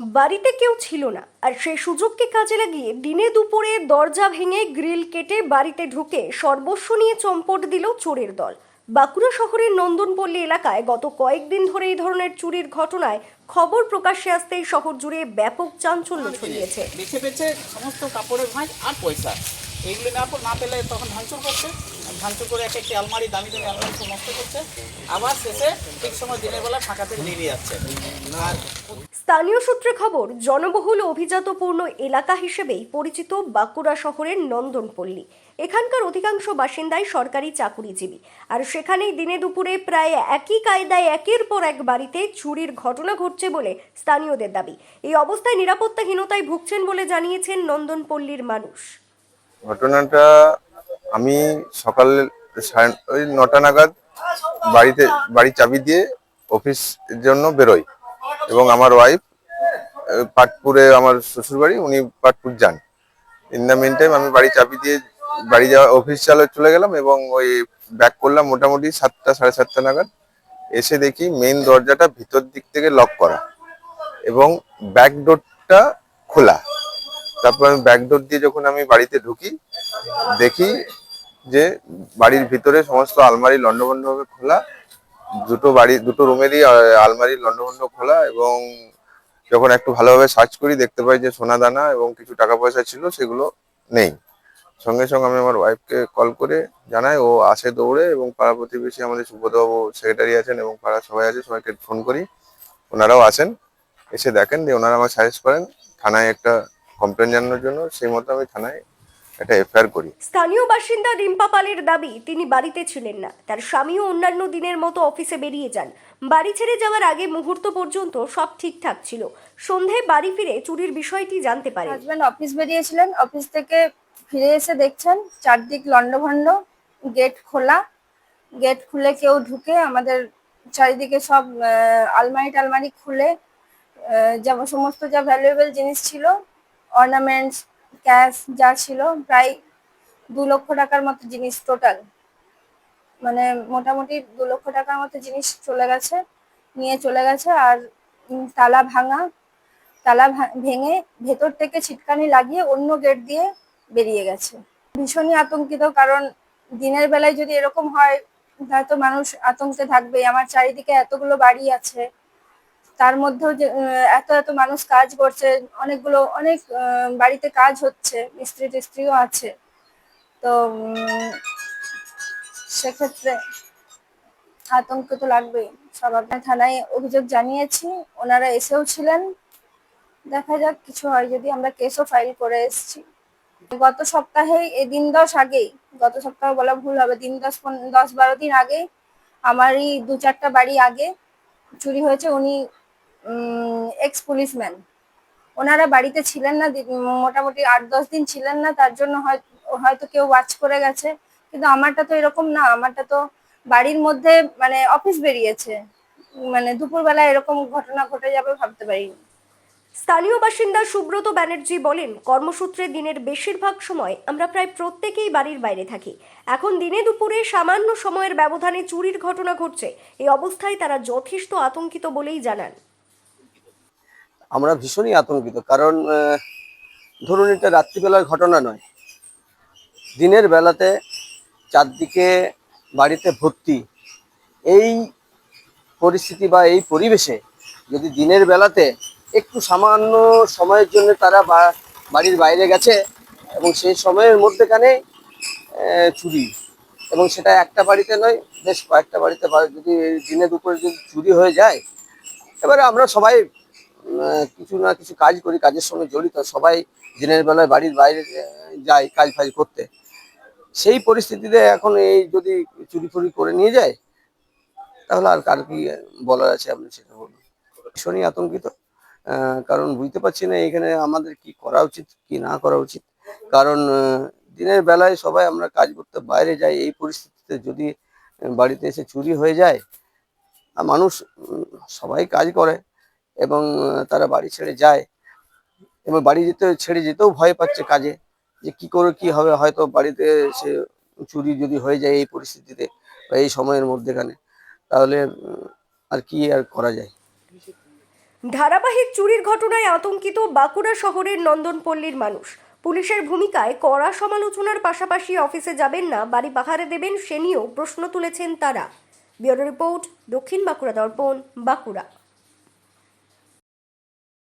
বাড়িতে কেউ ছিল না। আর সেই সুযোগকে কাজে লাগিয়ে দিনে দুপুরে দরজা ভেঙে গ্রিল কেটে বাড়িতে ঢুকে সর্বস্ব নিয়ে চম্পট দিল চোরের দল। বাঁকুড়া শহরের নন্দনপল্লী এলাকায় গত কয়েকদিন ধরে এই ধরনের চুরির ঘটনায় খবর প্রকাশ্যে আসতেই শহর জুড়ে ব্যাপক চাঞ্চল্য ছড়িয়েছে। বেছে বেছে সমস্ত কাপড়ের ভাঁজ আর পয়সা এইগুলো না না পেলে তখন ভাঙচুর করছে। ভাঙচুর করে এক একটি আলমারি দামি দামি আলমারি সব নষ্ট করছে। আবার শেষে ঠিক সময় দিনের বেলা ফাঁকা থেকে বেরিয়ে যাচ্ছে। আর স্থানীয় সূত্রে খবর জনবহুল অভিজাতপূর্ণ এলাকা হিসেবেই পরিচিত বাঁকুড়া শহরের নন্দনপল্লী। এখানকার অধিকাংশ বাসিন্দাই সরকারি চাকুরিজীবী। আর সেখানেই দিনে দুপুরে প্রায় একই কায়দায় একের পর এক বাড়িতে চুরির ঘটনা ঘটছে বলে স্থানীয়দের দাবি। এই অবস্থায় নিরাপত্তাহীনতায় ভুগছেন বলে জানিয়েছেন নন্দনপল্লীর মানুষ। ঘটনাটা আমি সকাল সাড়ে ওই নটা নাগাদ বাড়িতে, বাড়ি চাবি দিয়ে অফিসের জন্য বেরোই। এবং আমার ওয়াইফ পাটপুরে আমার শ্বশুর বাড়ি উনি পাটপুর যান। ইন দ্য মেন টাইম আমি বাড়ি চাবি দিয়ে বাড়ি যাওয়া অফিস চালে চলে গেলাম এবং ওই ব্যাক করলাম মোটামুটি সাতটা, সাড়ে সাতটা নাগাদ। এসে দেখি মেইন দরজাটা ভিতর দিক থেকে লক করা এবং ব্যাক ডোরটা খোলা। তারপর আমি ব্যাক ডোর দিয়ে যখন আমি বাড়িতে ঢুকি, দেখি যে বাড়ির ভিতরে সমস্ত আলমারি লন্ডভন্ডভাবে খোলা, দুটো বাড়ি, দুটো রুমেরই আলমারি লন্ডভন্ড খোলা এবং যখন একটু ভালোভাবে সার্চ করি দেখতে পাই যে সোনা দানা এবং কিছু টাকা পয়সা ছিল, সেগুলো নেই। সঙ্গে সঙ্গে আমি আমার ওয়াইফকে কল করে জানাই, ও আসে দৌড়ে এবং পাড়া প্রতিবেশী আমাদের সুব্রতবাবু সেক্রেটারি আছেন এবং পাড়া সবাই আছে, সবাইকে ফোন করি। ওনারাও আসেন, এসে দেখেন যে ওনারা আমার সাজেস্ট করেন, থানায় একটা কমপ্লেন জানানোর জন্য। সেই মতো আমি থানায় একটা এফআইআর করি। স্থানীয় বাসিন্দা রিম্পা পালের দাবি তিনি বাড়িতে ছিলেন না। তার স্বামীও অন্যান্য দিনের মতো অফিসে বেরিয়ে যান। বাড়ি ছেড়ে যাওয়ার আগে মুহূর্ত পর্যন্ত সব ঠিকঠাক ছিল। সন্ধ্যায় বাড়ি ফিরে চুরির বিষয়টি জানতে পারেন হাজব্যান্ড অফিস বেরিয়েছিলেন অফিস থেকে ফিরে এসে দেখছেন চারদিক লন্ডভন্ড গেট খোলা। গেট খুলে কেউ ঢুকে আমাদের চারিদিকে সব আলমারি টালমারি খুলে যেমন সমস্ত যা ভ্যালুয়েবল জিনিস ছিল অর্নামেন্টস ক্যাশ যা ছিল প্রায় দু লক্ষ টাকার মতো জিনিস টোটাল মানে মোটামুটি দু লক্ষ টাকার মতো জিনিস চলে গেছে, নিয়ে চলে গেছে আর তালা ভাঙা, তালা ভেঙে ভেতর থেকে ছিটকানি লাগিয়ে অন্য গেট দিয়ে বেরিয়ে গেছে। ভীষণই আতঙ্কিত কারণ দিনের বেলায় যদি এরকম হয়, হয়তো মানুষ আতঙ্কে থাকবে আমার চারিদিকে এতগুলো বাড়ি আছে তার মধ্যেও যে এত এত মানুষ কাজ করছে, অনেকগুলো, অনেক বাড়িতে কাজ হচ্ছে, মিস্ত্রি টিস্ত্রিও আছে। তো সেক্ষেত্রে আতঙ্ক তো লাগবেই। সব আপনার থানায় অভিযোগ জানিয়েছি, ওনারা এসেও ছিলেন। দেখা যাক কিছু হয়, যদি আমরা কেসও ফাইল করে এসেছি। গত সপ্তাহে এই দিন দশ আগেই, গত সপ্তাহে বলা ভুল হবে, দিন দশ দশ বারো দিন আগে আমারই দু চারটা বাড়ি আগে চুরি হয়েছে, উনি এক্স পুলিশম্যান ওনারা বাড়িতে ছিলেন না মোটামুটি আট, দশ দিন ছিলেন না, তার জন্য হয়- হয়তো কেউ ওয়াচ করে গেছে। কিন্তু আমারটা তো এরকম না, আমারটা তো বাড়ির মধ্যে মানে অফিস বেরিয়েছে। মানে দুপুরবেলা এরকম ঘটনা ঘটে যাবে ভাবতে পারিনি। স্থানীয় বাসিন্দা সুব্রত ব্যানার্জি বলেন, কর্মসূত্রে দিনের বেশিরভাগ সময় আমরা প্রায় প্রত্যেকেই বাড়ির বাইরে থাকি। এখন দিনে দুপুরে সামান্য সময়ের ব্যবধানে চুরির ঘটনা ঘটছে। এই অবস্থায় তারা যথেষ্ট আতঙ্কিত বলেই জানান। আমরা ভীষণই আতঙ্কিত, কারণ ধরুন এটা রাত্রিবেলার ঘটনা নয়। দিনের বেলাতে চারদিকে বাড়িতে ভর্তি, এই পরিস্থিতি বা এই পরিবেশে যদি দিনের বেলাতে একটু সামান্য সময়ের জন্য তারা বাড়ির বাইরে গেছে এবং সেই সময়ের মধ্যেখানে চুরি, এবং সেটা একটা বাড়িতে নয়, বেশ কয়েকটা বাড়িতে যদি দিনে দুপুরে যদি চুরি হয়ে যায়, এবারে আমরা সবাই কিছু না কিছু কাজ করি, কাজের সঙ্গে জড়িত, সবাই দিনের বেলায় বাড়ির বাইরে যায় কাজ ফাজ করতে। সেই পরিস্থিতিতে এখন এই যদি চুরি ফুরি করে নিয়ে যায়, তাহলে আর কার কি বলার আছে আপনি সেটা বলুন। ভীষণই আতঙ্কিত কারণ বুঝতে পারছি না এখানে আমাদের কি করা উচিত, কি না করা উচিত। কারণ দিনের বেলায় সবাই আমরা কাজ করতে বাইরে যাই, এই পরিস্থিতিতে যদি বাড়িতে এসে চুরি হয়ে যায় মানুষ সবাই কাজ করে এবং তারা বাড়ি ছেড়ে যায়। এবং বাড়ি যেতে, ছেড়ে যেতেও ভয় পাচ্ছে কাজে, যে কি করে কি হবে, হয়তো বাড়িতে সে চুরি যদি হয়ে যায় এই পরিস্থিতিতে বা এই সময়ের মধ্যেখানে। তাহলে আর কি আর করা যায়? ধারাবাহিক চুরির ঘটনায় আতঙ্কিত বাঁকুড়া শহরের নন্দনপল্লীর মানুষ। পুলিশের ভূমিকায় কড়া সমালোচনার পাশাপাশি অফিসে যাবেন না, বাড়ি পাহারে দেবেন সে নিয়েও প্রশ্ন তুলেছেন তারা। ব্যুরো রিপোর্ট, দক্ষিণ বাঁকুড়া দর্পণ, বাঁকুড়া।